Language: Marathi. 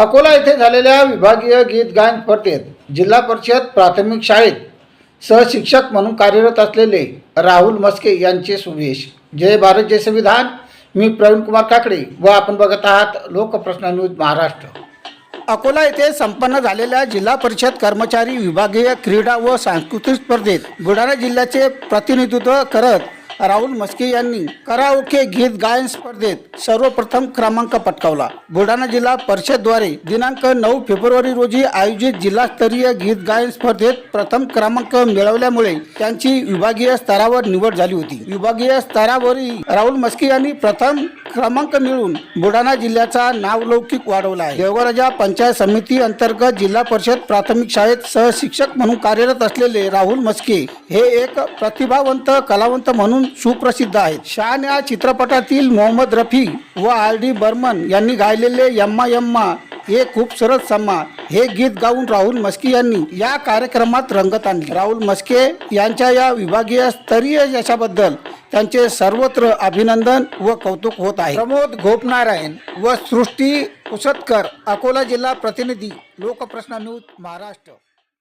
अकोला येथे झालेल्या विभागीय गीत गायन स्पर्धेत जिल्हा परिषद प्राथमिक शाळेत सहशिक्षक म्हणून कार्यरत असलेले राहुल मस्के यांचे सुवेश. जय भारत जय संविधान. मी प्रवीण कुमार काकडे व आपण बघत आहात लोकप्रश्न न्यूज महाराष्ट्र. अकोला येथे संपन्न झालेल्या जिल्हा परिषद कर्मचारी विभागीय क्रीडा व सांस्कृतिक स्पर्धेत बुलढाणा जिल्ह्याचे प्रतिनिधित्व करत राहुल मस्के यांनी कराओके गीत गायन स्पर्धेत सर्वप्रथम क्रमांक पटकावला. बुलढाणा जिल्हा परिषदद्वारे दिनांक नऊ फेब्रुवारी रोजी आयोजित जिल्हास्तरीय गीत गायन स्पर्धेत प्रथम क्रमांक मिळवल्यामुळे त्यांची विभागीय स्तरावर निवड झाली होती. विभागीय स्तरावरील राहुल मस्के यांनी प्रथम क्रमांक मिळवून बुलढाणा जिल्ह्याचा नावलौकिक वाढवला आहे. देवराजा पंचायत समिती अंतर्गत जिल्हा परिषद प्राथमिक शाळेत सहशिक्षक म्हणून कार्यरत असलेले राहुल मस्के हे एक प्रतिभावंत कलावंत म्हणून सुप्रसिद्ध आहेत. शान या चित्रपटातील मोहम्मद रफी व आर डी बर्मन यांनी गायलेले यम्मा यम्मा हे खूप सरस सम्मा हे गीत गाऊन राहुल मस्के यांनी या कार्यक्रमात रंगत आणली. राहुल मस्के यांच्या या विभागीय स्तरीय यशाबद्दल त्यांचे सर्वत्र अभिनंदन व कौतुक होत आहे. प्रमोद गोपनारायण व सृष्टी कुसतकर अकोला जिल्हा प्रतिनिधी लोकप्रश्न न्यूज महाराष्ट्र.